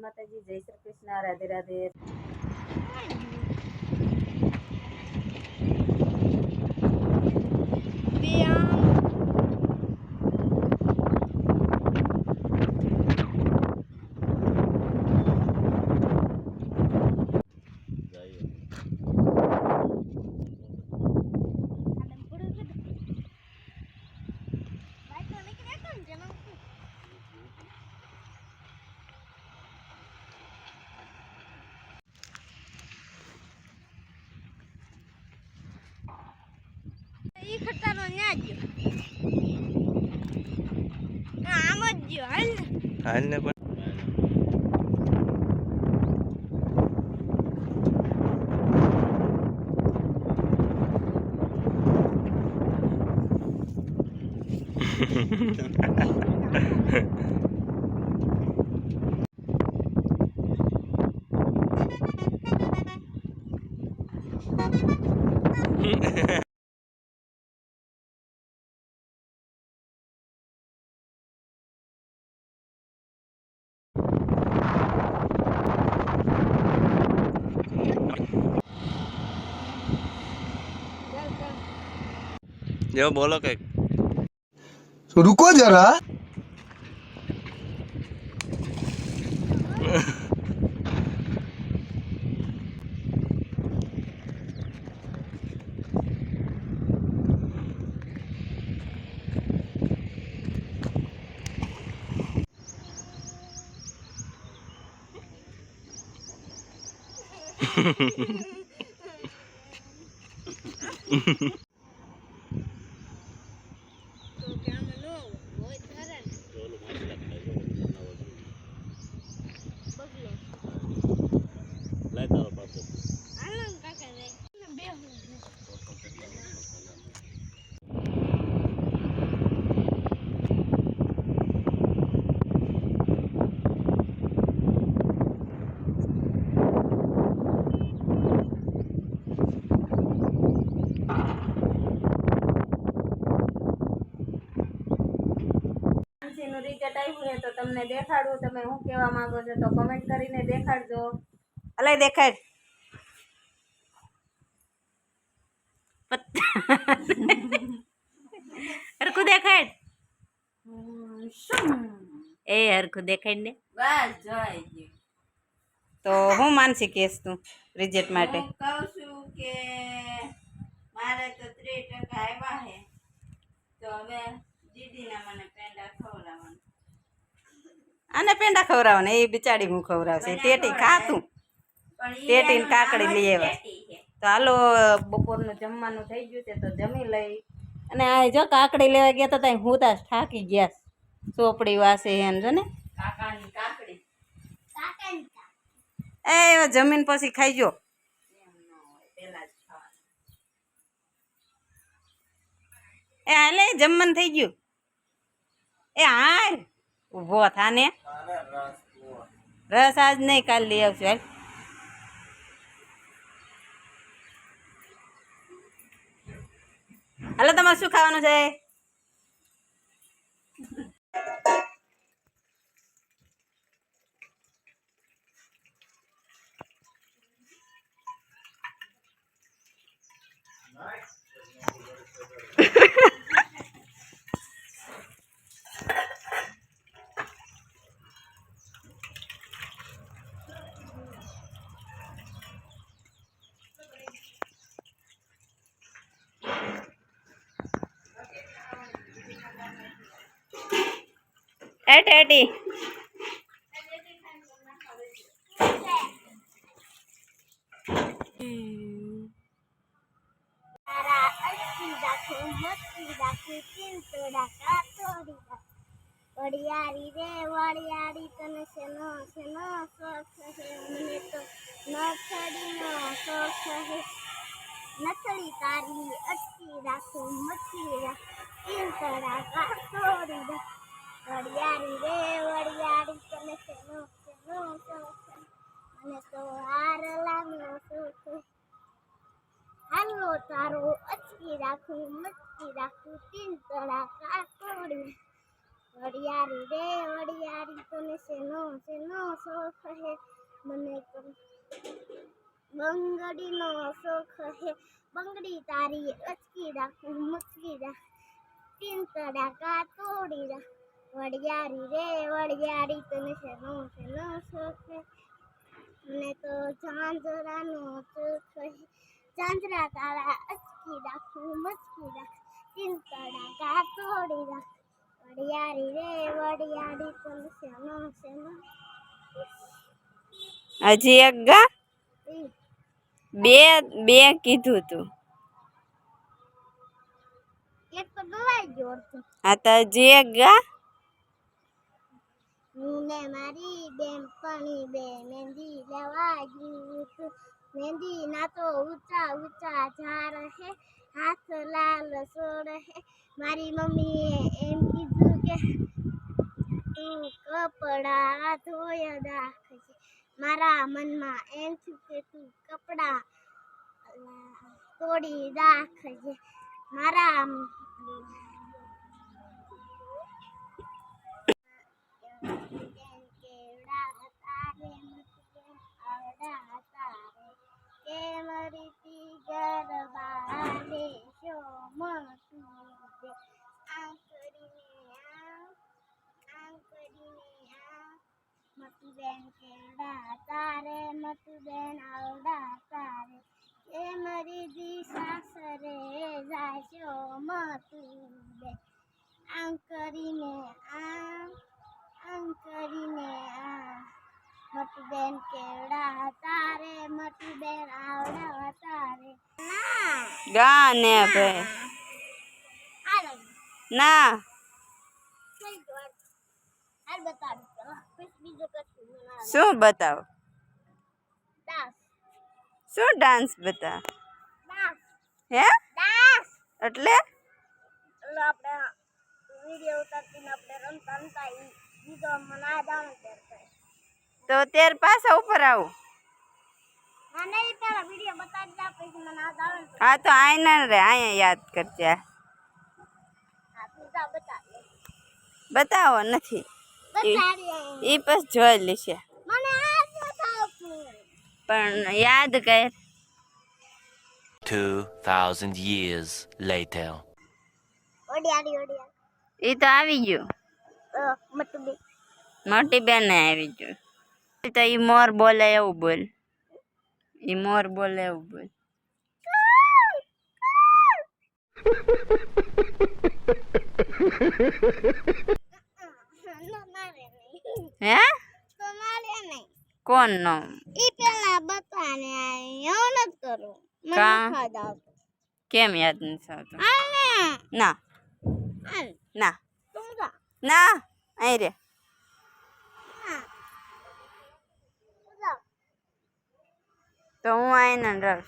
માતાજી જય શ્રી કૃષ્ણ રાધે રાધે. ઈ ખટારો ન્યા જ આમ જ ગયો હાલ ને. હાલ ને પણ. Ya bola kayak Suruh ku aja lah. Mm-hmm. બગલો હાલો ને કાકા રે રિઝલ્ટ આવ્યું તો તમને દેખાડું. તમે શું કહેવા માંગો છો તો કમેન્ટ કરીને દેખાડજો. અલે દેખાડ હરખું દેખાડ એ હરખું દેખાડ ને? બસ જોઈ ગયું. તો હું માનસી કેસ તું રિઝલ્ટ માટે? કહું છું કે મારે તો ત્રીસ ટકા આવ્યા છે તો હવે દીદીના મને પેંડા ખવડાવવાનું. આને પેંડા ખવડાવવાના? એ બિચારી હું ખવડાવશે. તેટી ખાતું ટેટી ને કાકડી લઈ આવ્યા. તો હાલો બપોરનું જમવાનું થઈ ગયું છે તો જમી લઈ. અને આ જો કાકડી લેવા ગયા તો ત્યાં હું તાસ થાકી ગયા ચોપડી વાસે એમ જો ને. કાકડી. એ જમીન પછી ખાઈ જો. ન હોય પેલા જ ખાવાનું. એ હાલે જમવાનું થઈ ગયું. એ હાલ ઊભો થાને રસ આજ નહીં કાલ લઈ આવશું. હાલ. હાલો તમારે શું ખાવાનું છે? તારા કાતોડી વડિયારી રે વડિયારી તને છે નો છે નો શોખ છે મને તો ન છડી નો શોખ છે નથળી તારી અટકી રાખું મટકી રાખું ચિંતોડા કાતોડી વડિયારી રે, વડિયારી તને છે નો છે નો શોખ છે? મને તો હાર લાગ્યો શોખ છે. હાલો તારો અચકી રાખું મટકી રાખું, તીન તળા કાકોડી વડિયારી રે, વડિયારી તને શેનો શેનો શોખ હે મને તો બંગડીનો શોખ હે બંગડી તારી અચકી રાખું, મુચકી રાખ. તીન તડાકા તોડી રાખ. વડિયારી રે વડિયારી તને શેનો શેનો શોખ મને તો ચાંદરાનો શોખ ચાંદરા તારા અચકી રાખું મચકી રાખ તીન કા તોડી રાખ. વડિયારી રે વડિયારી તને શેનો શેનો? હજી એક ગા? બે બે કીધું તું. એક તો ગવાઈ ગયો હતું હા તો હજી એક ગા? હું ને મારી બેનપણી બે મહેંદી લેવા ગયું હતું મહેંદી ના તો ઊંચા ઊંચા ઝાડ હે, હાથ લાલ સોડ હે. મારી મમ્મીએ એમ કીધું કે કપડા ધોય રાખજે. મારા મનમાં એમ થયું કે, તું કપડા તોડી રાખજે. મારા આવડા હતા રે કે મરીતી ગરબા રે મતું દે આમ કરીને આમ આમ કરીને આમ મતું બેન કેવડા હતા રે મતું બેન આવડા તારે કે દી સાસરે જાશો મતું દે આમ કરીને આમ આમ કરીને આ. મોટી બેન કેવડા હતા રે મોટી બેન આવડા હતા રે ના ગા ને ભાઈ હાલો ના થઈ ગયું હાલ બતાવી દો પછી બીજું કશું ના શું બતાવો દાસ શું ડાન્સ બતાવ દાસ હે દાસ એટલે એટલે આપણે વીડિયો ઉતારતીને આપણે રમતા રમતા ઈ બીજો મને આ જાણ ત્યારે તો તેર પાછા ઉપર આવું. હા તો. આઈના રે અહીંયા યાદ કરજે. બતાવી બતાવો નથી. એ પછી જોઈ લેશે. પણ. યાદ કર. 2,000 years later. એ તો આવી ગયું. મોટી બેન આવી ગયું. તો એ મોર બોલે એવું બોલ. એ મોર બોલે એવું બોલ. ના હે? કોણ નો ઈ પેલા બતાને એવું નથી કરું મને? કેમ યાદ નથી આવતું ના ના ના. અહીં રે. તો હું આઈને હતા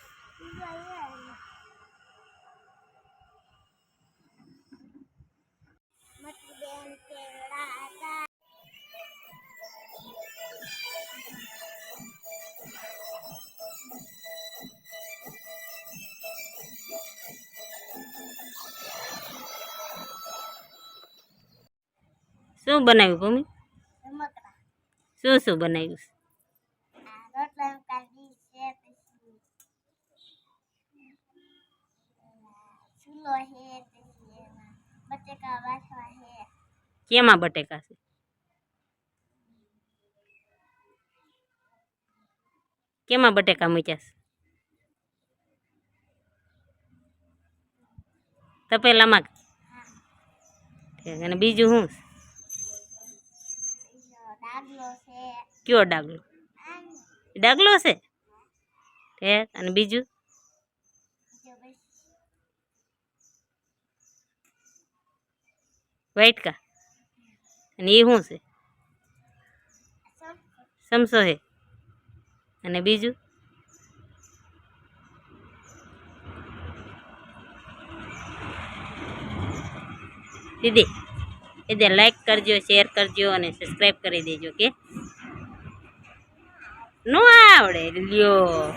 શું બનાવ્યું ભૂમિ? શું શું બનાવ્યું? કેમાં બટેકા છે? કેમાં બટેકા મૂક્યા છે? તપેલામાં અને બીજું શું? કયો ડાગલો? ડાગલો છે? ઠેક અને બીજું? વાઇટકા અને એ શું છે? સમ સમસો હે. અને બીજું? દીદી એટલે લાઈક કરજો શેર કરજો અને સબસ્ક્રાઈબ કરી દેજો કે નો આવડે, લ્યો.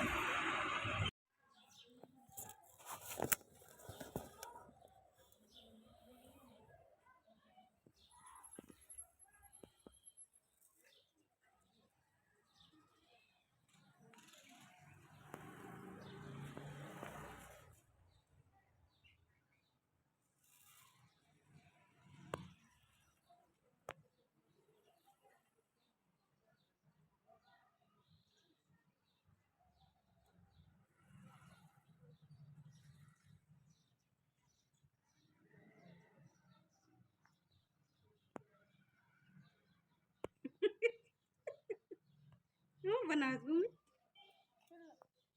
ભૂમિ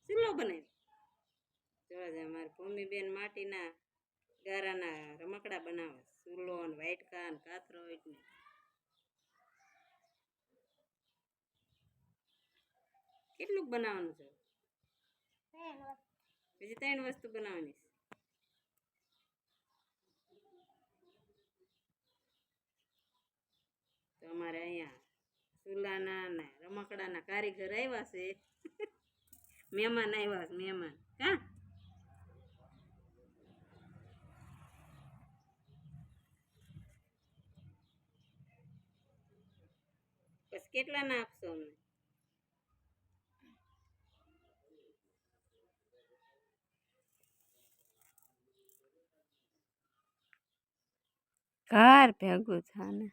ચૂલો બનાવી. જોવા જાય મારી ભૂમિબેન માટીના ગારાના રમકડા બનાવે. ચૂલો ને વાટકા ને કાતરો ને કેટલુંક બનાવવાનું છે? બીજી ત્રણ વસ્તુ બનાવવાની છે. તો અમારે અહીંયા ચૂલાના રમકડાના કારીગર આવ્યા છે. મહેમાન આવ્યા છે, મહેમાન. હા બસ કેટલા ના આપશો અમને? ઘર ભેગું થાને.